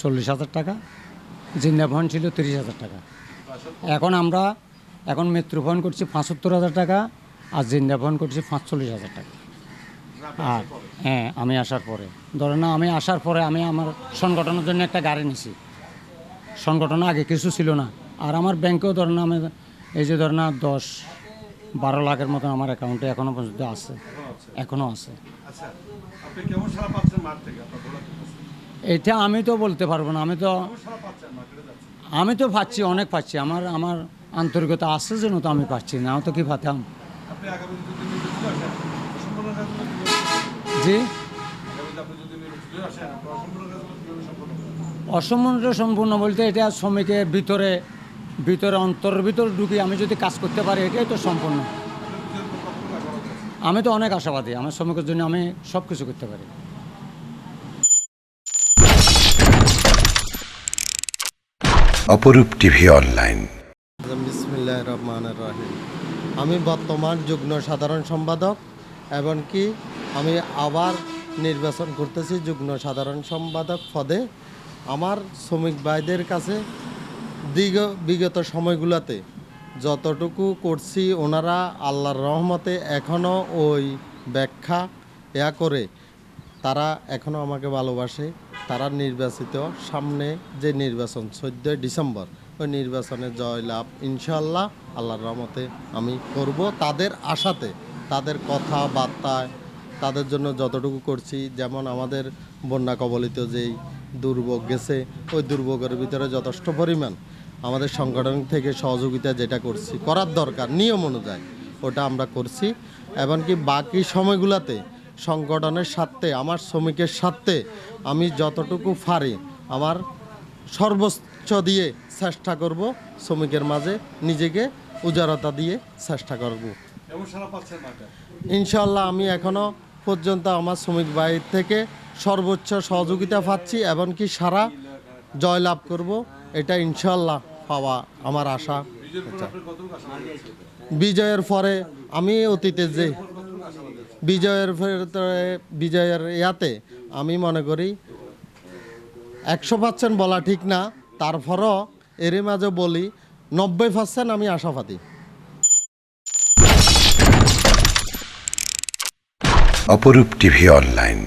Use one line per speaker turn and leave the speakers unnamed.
চল্লিশ হাজার টাকা জিন্দা ফোন ছিল তিরিশ হাজার টাকা। এখন আমরা, এখন মৃত্যু ফোন করছি পঁচাত্তর হাজার টাকা, আর জিন্দা ফোন করছি পাঁচচল্লিশ হাজার টাকা। আর হ্যাঁ আমি আসার পরে। ধরে না, আমি আসার পরে আমি আমার সংগঠনের জন্য একটা গাড়ি নিছি। সংগঠন আগে কিছু ছিল না। আর আমার ব্যাংকেও ধরে না, আমি এই যে ধরে না, দশ বারো লাখের মতন আমার অ্যাকাউন্টে এখনও পর্যন্ত আছে। এখনও আছে। এটা আমি তো বলতে পারব না আমি তো আমি তো পাচ্ছি অনেক পাচ্ছি। আমার আমার আন্তরিকতা আছে যেন তো আমি পাচ্ছি না তো কি পাতাম? জি?
আপনার সম্পূর্ণ
বলতে এটা শ্রমিকের ভিতরে ভিতরে অন্তরের ভিতরে ঢুকি আমি যদি কাজ করতে পারি এটাই তো সম্পূর্ণ? আমি তো অনেক আশাবাদী আমার শ্রমিকের জন্য আমি সব কিছু করতে পারি।
অপরূপ টিভি অনলাইন।
আমি বর্তমান যুগ্ম সাধারণ সম্পাদক, এমনকি আমি আবার নির্বাচন করতেছি যুগ্ম সাধারণ সম্পাদক পদে। আমার শ্রমিক ভাইদের কাছে দীর্ঘ বিগত সময়গুলোতে যতটুকু করছি ওনারা আল্লাহর রহমতে এখনও ওই ব্যাখ্যা এয়া করে, তারা এখনও আমাকে ভালোবাসে। তারা নির্বাচিত, সামনে যে নির্বাচন, চোদ্দোই ডিসেম্বর, ওই নির্বাচনে জয়লাভ ইনশাল্লাহ আল্লাহর রহমতে আমি করব। তাদের আশাতে, তাদের কথাবার্তায়, তাদের জন্য যতটুকু করছি, যেমন আমাদের বন্যা কবলিত যেই দুর্ভোগ গেছে, ওই দুর্ভোগের ভিতরে যথেষ্ট পরিমাণ আমাদের সংগঠন থেকে সহযোগিতা যেটা করছি, করার দরকার, নিয়ম অনুযায়ী, ওটা আমরা করছি। এমনকি বাকি সময়গুলোতে সংগঠনের স্বার্থে আমার শ্রমিকের স্বার্থে আমি যতটুকু পারি আমার সর্বোচ্চ দিয়ে চেষ্টা করব শ্রমিকের মাঝে নিজেকে উজারতা দিয়ে চেষ্টা করব। ইনশাল্লাহ আমি এখনও পর্যন্ত আমার শ্রমিক বাহির থেকে সর্বোচ্চ সহযোগিতা পাচ্ছি এমনকি সারা জয়লাভ করব এটা ইনশাল্লাহ পাওয়া আমার আশা? বিজয়ের পরে আমি অতীতে যে বিজয়ের বিজয়ের ইয়াতে আমি মনে করি একশো পার্সেন্ট বলা ঠিক না, তারপরও এর মাঝে বলি নব্বই পার্সেন্ট আমি আশাবাদী।
অপরূপ টিভি অনলাইন।